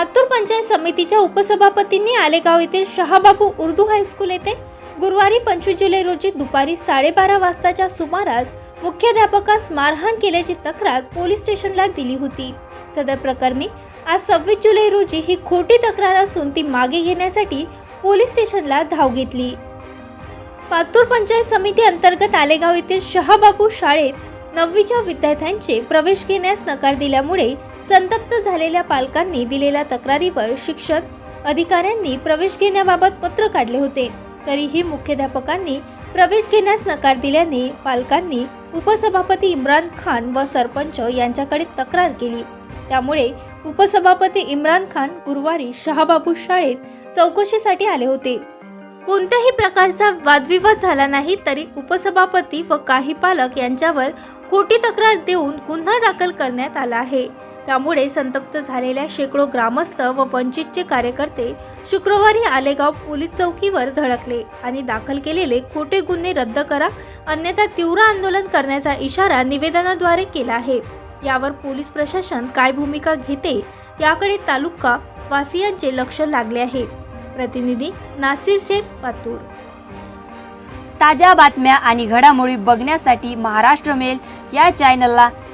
लातूर पंचायत समितीच्या उपसभापतींनी आलेगाव येथील शहाबाबू उर्दू हायस्कूल येथे गुरुवारी पंचवीस जुलै रोजी दुपारी साडेबारा वाजताच्या सुमारास मुख्याध्यापकास मारहाण केल्याची तक्रार पोलीस स्टेशनला दिली होती. सदर प्रकरणी आज सव्वीस जुलै रोजी ही खोटी तक्रार असून ती मागे घेण्यासाठी पोलीस स्टेशनला धाव घेतली. पातूर पंचायत समिती अंतर्गत आलेगाव येथील शहाबाबू शाळेत नववीच्या विद्यार्थ्यांचे प्रवेश घेण्यास नकार दिल्यामुळे संतप्त झालेल्या पालकांनी दिलेल्या तक्रारीवर शिक्षण अधिकाऱ्यांनी प्रवेश घेण्याबाबत पत्र काढले होते. तरीही मुख्याध्यापकांनी प्रवेश घेण्यास नकार दिल्याने पालकांनी उपसभापती इम्रान खान व सरपंच यांच्याकडे तक्रार केली. त्यामुळे उपसभापती इम्रान खान गुरुवारी शहाबाबू शाळेत चौकशीसाठी आले होते. कोणत्याही प्रकारचा वादविवाद झाला नाही तरी उपसभापती व काही पालक यांच्यावर खोटी तक्रार देऊन गुन्हा दाखल करण्यात आला आहे. त्यामुळे संतप्त झालेल्या शेकडो ग्रामस्थ व वंचितचे कार्यकर्ते शुक्रवारी आलेगाव पोलीस चौकीवर धडकले आणि दाखल केलेले खोटे गुन्हे रद्द करा अन्यथा तीव्र आंदोलन करण्याचा इशारा निवेदनाद्वारे केला आहे. यावर पोलीस प्रशासन काय भूमिका घेते याकडे तालुका वासियांचे लक्ष लागले आहे. प्रतिनिधी नासिर शेख पातूर. ताज्या बातम्या आणि घडामोडी बघण्यासाठी महाराष्ट्र मेल या चॅनलला